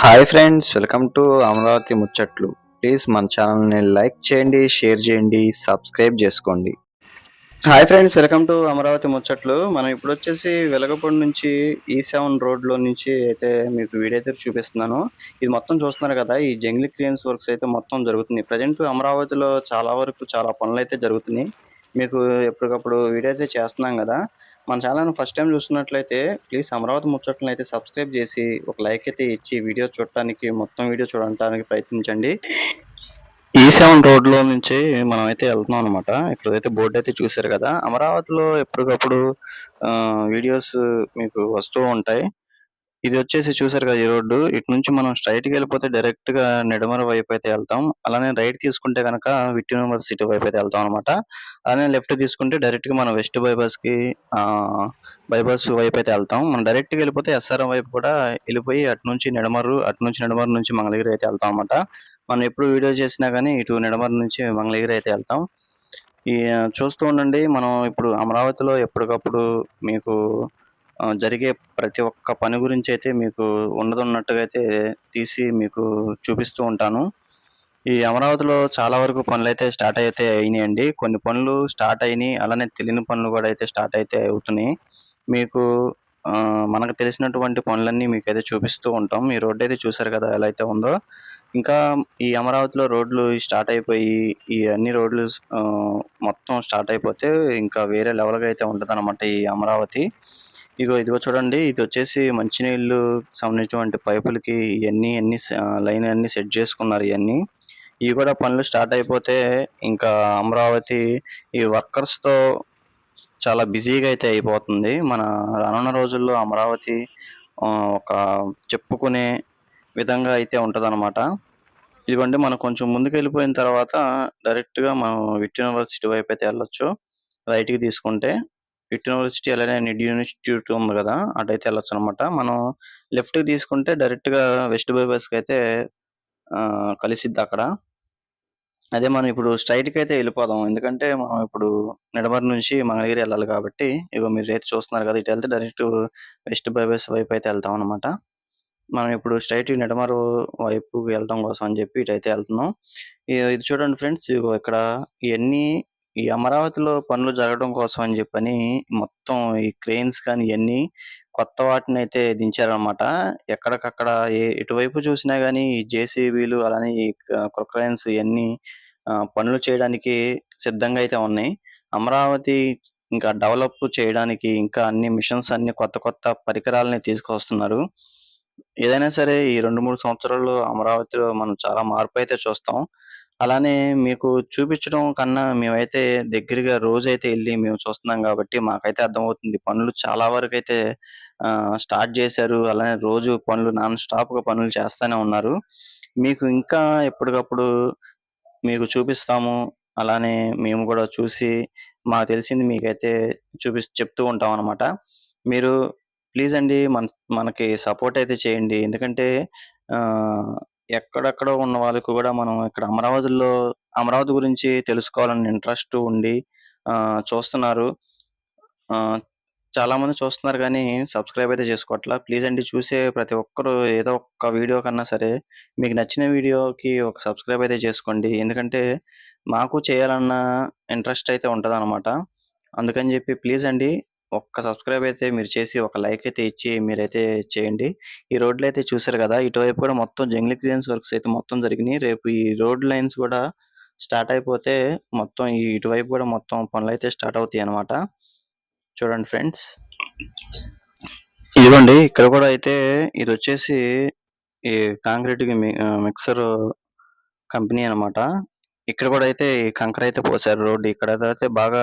Hi friends welcome to Amaravati ముచ్చట్లు. Please మన ఛానల్ని లైక్ చేయండి షేర్ చేయండి సబ్స్క్రైబ్ చేసుకోండి. Hi friends welcome to Amaravati ముచ్చట్లు. మనం ఇప్పుడు వచ్చేసి వెలగపూడి నుంచి ఈ సెవెన్ రోడ్లో నుంచి అయితే మీకు వీడియో అయితే చూపిస్తున్నాను. ఇది మొత్తం చూస్తున్నారు కదా ఈ జంగ్లీ క్రియన్స్ వర్క్స్ అయితే మొత్తం జరుగుతున్నాయి. ప్రజెంట్ అమరావతిలో చాలా వరకు చాలా పనులు అయితే జరుగుతున్నాయి. మీకు ఎప్పటికప్పుడు వీడియో అయితే చేస్తున్నాం కదా మన ఛానల్ ఫస్ట్ టైం చూస్తున్నట్లయితే ప్లీజ్ అమరావతి ముచ్చట్లను అయితే సబ్స్క్రైబ్ చేసి ఒక లైక్ అయితే ఇచ్చి వీడియో చూడటానికి మొత్తం వీడియో చూడటానికి ప్రయత్నించండి. ఈ సెవెన్ రోడ్లో నుంచి మనం అయితే వెళ్తున్నాం అనమాట ఇప్పుడైతే బోర్డు అయితే చూసారు కదా. అమరావతిలో ఎప్పటికప్పుడు వీడియోస్ మీకు వస్తూ ఉంటాయి. ఇది వచ్చేసి చూసారు కదా ఈ రోడ్డు. ఇటు నుంచి మనం స్ట్రైట్కి వెళ్ళిపోతే డైరెక్ట్గా నెడమర వైపు అయితే వెళ్తాం. అలానే రైట్ తీసుకుంటే కనుక విట్ యూనివర్సిటీ వైపు అయితే వెళ్తాం అనమాట అలానే లెఫ్ట్ తీసుకుంటే డైరెక్ట్గా మనం వెస్ట్ బైపాస్కి బైపాస్ వైపు అయితే వెళ్తాం. మనం డైరెక్ట్గా వెళ్ళిపోతే ఎస్ఆర్ఎం వైపు కూడా వెళ్ళిపోయి అటు నుంచి నెడమరు అటు నుంచి నెడమరు నుంచి మంగళగిరి అయితే వెళ్తాం అనమాట మనం ఎప్పుడు వీడియో చేసినా కానీ ఇటు నెడమరు నుంచి మంగళగిరి అయితే వెళ్తాం. ఈ చూస్తూ ఉండండి. మనం ఇప్పుడు అమరావతిలో ఎప్పటికప్పుడు మీకు జరిగే ప్రతి ఒక్క పని గురించి అయితే మీకు ఉన్నదన్నట్టుగా అయితే తీసి మీకు చూపిస్తూ ఉంటాను. ఈ అమరావతిలో చాలా వరకు పనులు అయితే స్టార్ట్ అయితే అయినాయండి. కొన్ని పనులు స్టార్ట్ అయినాయి. అలానే తెలియని పనులు కూడా అయితే స్టార్ట్ అయితే అవుతున్నాయి. మీకు మనకు తెలిసినటువంటి పనులన్నీ మీకు అయితే చూపిస్తూ ఉంటాం. ఈ రోడ్డు అయితే చూసారు కదా ఎలా అయితే ఉందో. ఇంకా ఈ అమరావతిలో రోడ్లు స్టార్ట్ అయిపోయి ఈ అన్ని రోడ్లు మొత్తం స్టార్ట్ అయిపోతే ఇంకా వేరే లెవెల్గా అయితే ఉంటుంది ఈ అమరావతి. ఇగో ఇదిగో చూడండి ఇది వచ్చేసి మంచినీళ్ళు సంబంధించినటువంటి పైపులకి ఇవన్నీ అన్ని లైన్ అన్ని సెట్ చేసుకున్నారు ఇవన్నీ ఇవి కూడా పనులు స్టార్ట్ అయిపోతే ఇంకా అమరావతి ఈ వర్కర్స్తో చాలా బిజీగా అయితే అయిపోతుంది. మన రానున్న రోజుల్లో అమరావతి ఒక చెప్పుకునే విధంగా అయితే ఉంటుందన్నమాట. ఇదిగోండి మనం కొంచెం ముందుకు వెళ్ళిపోయిన తర్వాత డైరెక్ట్గా మనం విట్ యూనివర్సిటీ వైపు అయితే వెళ్ళొచ్చు. రైట్కి తీసుకుంటే విట్ యూనివర్సిటీ అలానే నిడ్ ఇన్స్టిట్యూట్ ఉంది కదా అటైతే వెళ్ళొచ్చు అనమాట మనం లెఫ్ట్కి తీసుకుంటే డైరెక్ట్గా వెస్ట్ బైపాస్కి అయితే ఆ, కలిసిద్ది అక్కడ. అదే మనం ఇప్పుడు స్ట్రైట్కి అయితే వెళ్ళిపోదాం. ఎందుకంటే మనం ఇప్పుడు నిడమర్ నుంచి మంగళగిరి వెళ్ళాలి కాబట్టి ఇగో మీరు అయితే చూస్తున్నారు కదా ఇటు వెళ్తే డైరెక్ట్ వెస్ట్ బైపాస్ వైపు అయితే వెళ్తాం అనమాట మనం ఇప్పుడు స్ట్రైట్ నిడమరు వైపు వెళ్ళడం కోసం అని చెప్పి ఇటు అయితే వెళ్తున్నాం. ఇది చూడండి ఫ్రెండ్స్ ఇగో ఇక్కడ ఇవన్నీ ఈ అమరావతిలో పనులు జరగడం కోసం అని చెప్పని మొత్తం ఈ క్రెయిన్స్ కానీ ఇవన్నీ కొత్త వాటిని అయితే దించారనమాట ఎక్కడికక్కడ ఏ ఎటువైపు చూసినా కానీ ఈ జేసీబీలు అలానే ఈ క్రొక్రైన్స్ ఇవన్నీ పనులు చేయడానికి సిద్ధంగా అయితే ఉన్నాయి. అమరావతి ఇంకా డెవలప్ చేయడానికి ఇంకా అన్ని మిషన్స్ అన్ని కొత్త కొత్త పరికరాలని తీసుకొస్తున్నారు. ఏదైనా సరే ఈ రెండు మూడు సంవత్సరాల్లో అమరావతిలో మనం చాలా మార్పు అయితే చూస్తాం. అలానే మీకు చూపించడం కన్నా మేమైతే దగ్గరగా రోజైతే వెళ్ళి మేము చూస్తున్నాం కాబట్టి మాకైతే అర్థమవుతుంది. పనులు చాలా వరకు అయితే స్టార్ట్ చేశారు. అలానే రోజు పనులు నాన్ స్టాప్గా పనులు చేస్తూనే ఉన్నారు. మీకు ఇంకా ఎప్పటికప్పుడు మీకు చూపిస్తాము. అలానే మేము కూడా చూసి మాకు తెలిసింది మీకైతే చూపి చెప్తూ ఉంటాం అన్నమాట. మీరు ప్లీజ్ అండి మన మనకి సపోర్ట్ అయితే చేయండి. ఎందుకంటే ఎక్కడెక్కడ ఉన్న వాళ్ళకు కూడా మనం ఇక్కడ అమరావతిలో అమరావతి గురించి తెలుసుకోవాలని ఇంట్రెస్ట్ ఉండి చూస్తున్నారు. చాలామంది చాలా మంది చూస్తున్నారు కానీ సబ్స్క్రైబ్ అయితే చేసుకోవట్లా. ప్లీజ్ అండి చూసే ప్రతి ఒక్కరు ఏదో ఒక్క వీడియో కన్నా సరే మీకు నచ్చిన వీడియోకి ఒక సబ్స్క్రైబ్ అయితే చేసుకోండి. ఎందుకంటే మాకు చేయాలన్న ఇంట్రెస్ట్ అయితే ఉంటుంది అందుకని చెప్పి ప్లీజ్ అండి ఒక్క సబ్స్క్రైబ్ అయితే మీరు చేసి ఒక లైక్ అయితే ఇచ్చి మీరైతే చేయండి. ఈ రోడ్లు అయితే చూసారు కదా ఇటువైపు కూడా మొత్తం జంగ్లీ క్లియరెన్స్ వర్క్స్ అయితే మొత్తం జరిగినాయి. రేపు ఈ రోడ్ లైన్స్ కూడా స్టార్ట్ అయిపోతే మొత్తం ఈ ఇటువైపు కూడా మొత్తం పనులు అయితే స్టార్ట్ అవుతాయి అన్నమాట. చూడండి ఫ్రెండ్స్. ఇదిగోండి ఇక్కడ కూడా అయితే ఇది వచ్చేసి ఈ కాంక్రీట్ మిక్సర్ కంపెనీ అన్నమాట. ఇక్కడ కూడా అయితే కంకర అయితే పోసారు రోడ్డు. ఇక్కడ అయితే బాగా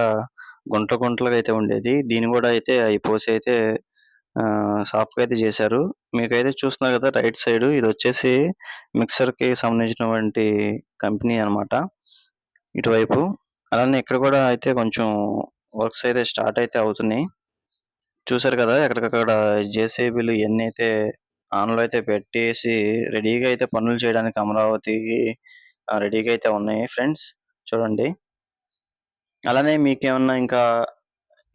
గుంట గుంటలుగా అయితే ఉండేది. దీని కూడా అయితే అవి పోసి అయితే సాఫ్ట్గా అయితే చేశారు. మీకైతే చూస్తున్నారు కదా రైట్ సైడ్ ఇది వచ్చేసి మిక్సర్కి సంబంధించినటువంటి కంపెనీ అన్నమాట. ఇటువైపు. అలానే ఇక్కడ కూడా అయితే కొంచెం వర్క్స్ అయితే స్టార్ట్ అయితే అవుతున్నాయి. చూసారు కదా ఎక్కడికక్కడ జేసీబీలు ఇవన్నీ అయితే ఆన్లో అయితే పెట్టేసి రెడీగా అయితే పనులు చేయడానికి అమరావతికి రెడీగా అయితే ఉన్నాయి ఫ్రెండ్స్. చూడండి. అలానే మీకేమన్నా ఇంకా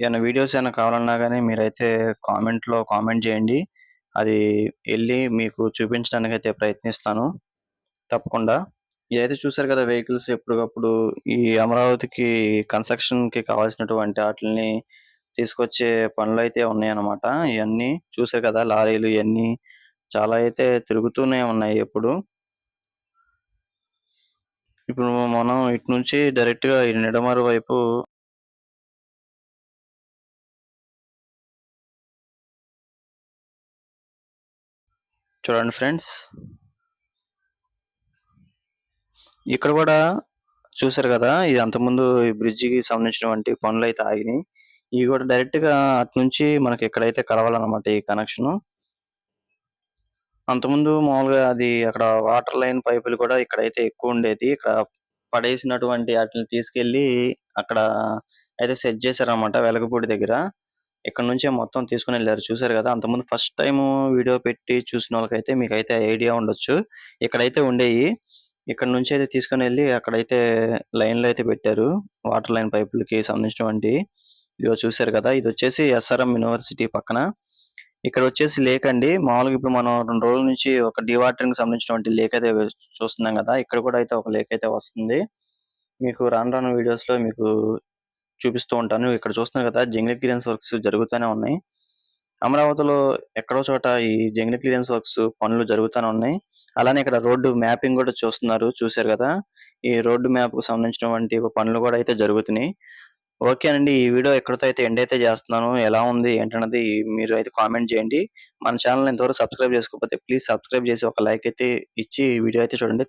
ఏమైనా వీడియోస్ ఏమైనా కావాలన్నా కానీ మీరైతే కామెంట్లో కామెంట్ చేయండి. అది వెళ్ళి మీకు చూపించడానికి అయితే ప్రయత్నిస్తాను. తప్పకుండా. ఇదైతే చూసారు కదా వెహికల్స్ ఎప్పటికప్పుడు ఈ అమరావతికి కన్స్ట్రక్షన్కి కావాల్సినటువంటి వాటిని తీసుకొచ్చే పనులు అయితే ఉన్నాయన్నమాట. ఇవన్నీ చూసారు కదా లారీలు ఇవన్నీ చాలా అయితే తిరుగుతూనే ఉన్నాయి ఎప్పుడు. ఇప్పుడు మనం ఇటు నుంచి డైరెక్ట్గా ఈ నిడమరు వైపు చూడండి ఫ్రెండ్స్. ఇక్కడ కూడా చూసారు కదా ఇది అంతకుముందు ఈ బ్రిడ్జికి సంబంధించినటువంటి పనులు అయితే ఆగినాయి. ఇవి కూడా డైరెక్ట్గా అటు నుంచి మనకి ఎక్కడైతే కలవాలన్నమాట ఈ కనెక్షన్ అంతకుముందు మామూలుగా అది అక్కడ వాటర్ లైన్ పైపులు కూడా ఇక్కడైతే ఎక్కువ ఉండేది. ఇక్కడ పడేసినటువంటి వాటిని తీసుకెళ్ళి అక్కడ అయితే సెట్ చేశారనమాట వెలగపూడి దగ్గర. ఇక్కడ నుంచే మొత్తం తీసుకుని వెళ్ళారు. చూసారు కదా అంతకుముందు ఫస్ట్ టైం వీడియో పెట్టి చూసిన వాళ్ళకైతే మీకు అయితే ఐడియా ఉండొచ్చు. ఇక్కడైతే ఉండేవి ఇక్కడ నుంచి అయితే తీసుకుని వెళ్ళి అక్కడైతే లైన్లు అయితే పెట్టారు వాటర్ లైన్ పైపులకి సంబంధించినటువంటి ఇదిగో చూసారు కదా ఇది వచ్చేసి ఎస్ఆర్ఎం యూనివర్సిటీ పక్కన. ఇక్కడ వచ్చేసి లేక్ అండి. మామూలుగా ఇప్పుడు మనం రెండు రోజుల నుంచి ఒక డివాటరింగ్ సంబంధించినటువంటి లేక్ అయితే చూస్తున్నాం కదా. ఇక్కడ కూడా అయితే ఒక లేక్ అయితే వస్తుంది. మీకు రాను రాను వీడియోస్లో మీకు చూపిస్తూ ఉంటాను. ఇక్కడ చూస్తున్నారు కదా జంగిల్ క్లియరెన్స్ వర్క్స్ జరుగుతూనే ఉన్నాయి. అమరావతిలో ఎక్కడో చోట ఈ జంగిల్ క్లియరెన్స్ వర్క్స్ పనులు జరుగుతూనే ఉన్నాయి. అలానే ఇక్కడ రోడ్డు మ్యాపింగ్ కూడా చూస్తున్నారు చూశారు కదా. ఈ రోడ్డు మ్యాప్కు సంబంధించినటువంటి పనులు కూడా అయితే జరుగుతున్నాయి. ఓకే అండి ఈ వీడియో ఎక్కడితో అయితే ఎండ్ అయితే చేస్తున్నాను ఎలా ఉంది ఏంటన్నది మీరు అయితే కామెంట్ చేయండి. మన ఛానల్ ఇంతవరకు సబ్స్క్రైబ్ చేసుకోకపోతే ప్లీజ్ సబ్స్క్రైబ్ చేసి ఒక లైక్ అయితే ఇచ్చి వీడియో అయితే చూడండి.